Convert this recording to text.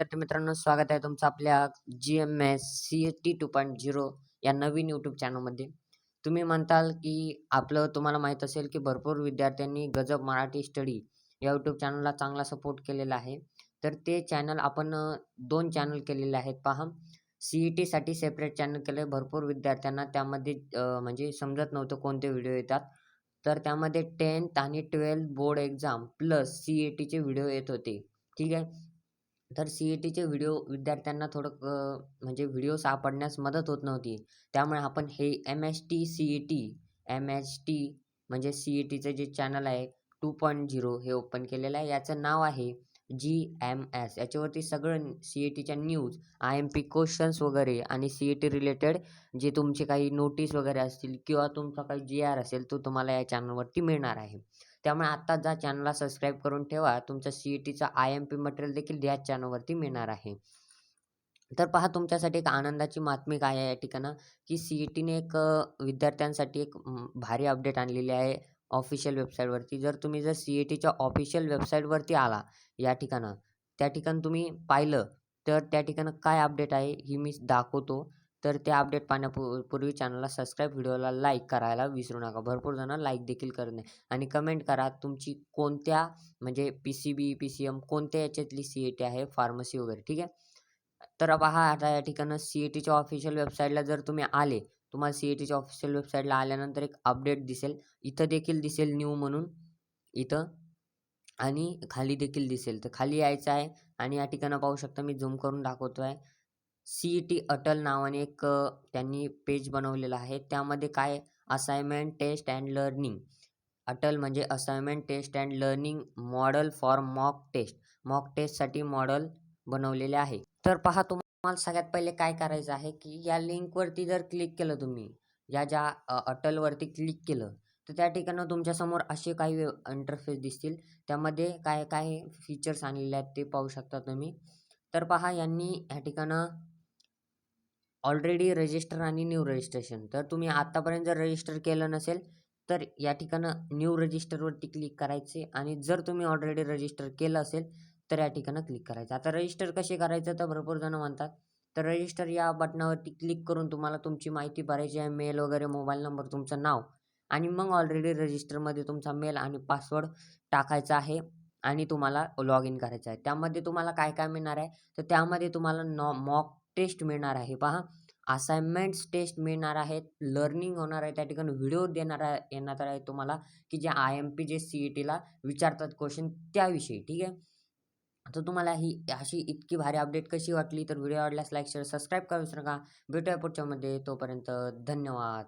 तर मित्रांनो स्वागत आहे तुमचं आपल्या G M S C T two point zero या नवीन यूट्यूब चॅनलमध्ये तुम्ही म्हणताल की आपलं तुम्हाला माहीत असेल की भरपूर विद्यार्थ्यांनी गजब मराठी स्टडी या यूट्यूब चॅनलला चांगला सपोर्ट केलेला आहे. तर ते चॅनल आपण दोन चॅनल केलेले आहेत. पहा सी ई टीसाठी सेपरेट चॅनल केलं. आहे भरपूर विद्यार्थ्यांना त्यामध्ये म्हणजे समजत नव्हतं कोणते व्हिडिओ येतात. तर त्यामध्ये टेन्थ आणि twelfth board exam plus C E टीचे व्हिडिओ येत होते. ठीक आहे? तर सी ई टीचे व्हिडिओ विद्यार्थ्यांना थोडं म्हणजे व्हिडिओ सापडण्यास मदत होत नव्हती. त्यामुळे आपण हे M S T C E T M S T म्हणजे सी ई टीचं जे चॅनल आहे टू पॉईंट झिरो हे ओपन केलेलं आहे. याचं नाव आहे जी एम एस याच्यावरती सगळं सी ई टीच्या news I M P questions वगैरे आणि सी ई टी रिलेटेड जे तुमचे काही नोटीस वगैरे असतील किंवा तुमचा काही जी आर असेल तो तुम्हाला या चॅनलवरती मिळणार आहे. त्यामुळे आत्ता जा चॅनलला सबस्क्राईब करून ठेवा. तुमचा सी ई टीचा आय एम पी मटेरियल देखील याच चॅनलवरती मिळणार आहे. तर पहा तुमच्यासाठी एक आनंदाची बातमी काय आहे या ठिकाणं? की सी ई टीने एक विद्यार्थ्यांसाठी एक भारी अपडेट आणलेली आहे. ऑफिशियल वेबसाईटवरती जर तुम्ही जर सी ए टीच्या ऑफिशियल वेबसाईटवरती आला या ठिकाणं त्या ठिकाणी तुम्ही पाहिलं तर त्या ठिकाणं काय अपडेट आहे ही मी दाखवतो. तर ते अपडेट पाहण्यापू पूर्वी चॅनलला सबस्क्राईब व्हिडिओला लाईक करायला विसरू नका. भरपूर जण लाईक देखील करत नाही. आणि कमेंट करा तुमची कोणत्या म्हणजे P C B P C M कोणत्या याच्यातली सी ए टी आहे फार्मसी वगैरे. ठीक आहे? तर पहा आता या ठिकाणं सी ए टीच्या ऑफिशियल वेबसाईटला जर तुम्ही आले तुम्हाला सी ई टीच्या ऑफिशियल वेबसाईटला आल्यानंतर एक अपडेट दिसेल. इथं देखील दिसेल न्यू म्हणून. इथं. आणि खाली देखील दिसेल. तर खाली यायचं आहे आणि या ठिकाणं पाहू शकता मी झूम करून दाखवतो आहे सी ई टी अटल नावाने एक त्यांनी पेज बनवलेलं आहे. त्यामध्ये काय assignment test and learning ATAL म्हणजे assignment test and learning model for mock test mock टेस्टसाठी मॉडल बनवलेले आहे. तर पहा तुम्हाला तुम्हाला सगळ्यात पहिले काय करायचं आहे की या लिंकवरती जर क्लिक केलं तुम्ही या ज्या अटलवरती क्लिक केलं तर त्या ठिकाणं तुमच्यासमोर असे काही इंटरफेस दिसतील. त्यामध्ये काय काय फीचर्स आणलेले आहेत ते पाहू शकता तुम्ही. तर पहा यांनी ह्या ठिकाणं ऑलरेडी रजिस्टर आणि न्यू रजिस्ट्रेशन तर तुम्ही आत्तापर्यंत जर रजिस्टर केलं नसेल तर या ठिकाणं न्यू रजिस्टरवरती क्लिक करायचे. आणि जर तुम्ही ऑलरेडी रजिस्टर केलं असेल तर या ठिकाणं क्लिक करायचं. आता रजिस्टर कसे करायचं तर भरपूर जण म्हणतात तर रजिस्टर या बटनावरती क्लिक करून तुम्हाला तुमची माहिती भरायची आहे मेल वगैरे मोबाईल नंबर तुमचं नाव. आणि मग ऑलरेडी रजिस्टरमध्ये तुमचा मेल आणि पासवर्ड टाकायचा आहे आणि तुम्हाला लॉग इन करायचं आहे. त्यामध्ये तुम्हाला काय काय मिळणार आहे? तर त्यामध्ये तुम्हाला नॉ मॉक टेस्ट मिळणार आहे. पहा असाइनमेंट्स टेस्ट मिळणार आहेत लर्निंग होणार आहे त्या ठिकाणी व्हिडिओ देणार आहे येणार आहे तुम्हाला की जे आय एम पी जे सी ई टीला विचारतात क्वेश्चन त्याविषयी ठीक आहे? तर तुम्हाला ही अशी इतकी भारी अपडेट कशी वाटली? तर व्हिडिओ आवडल्यास लाईक शेअर सबस्क्राईब करू नका. भेटूया पुढच्यामध्ये तोपर्यंत धन्यवाद.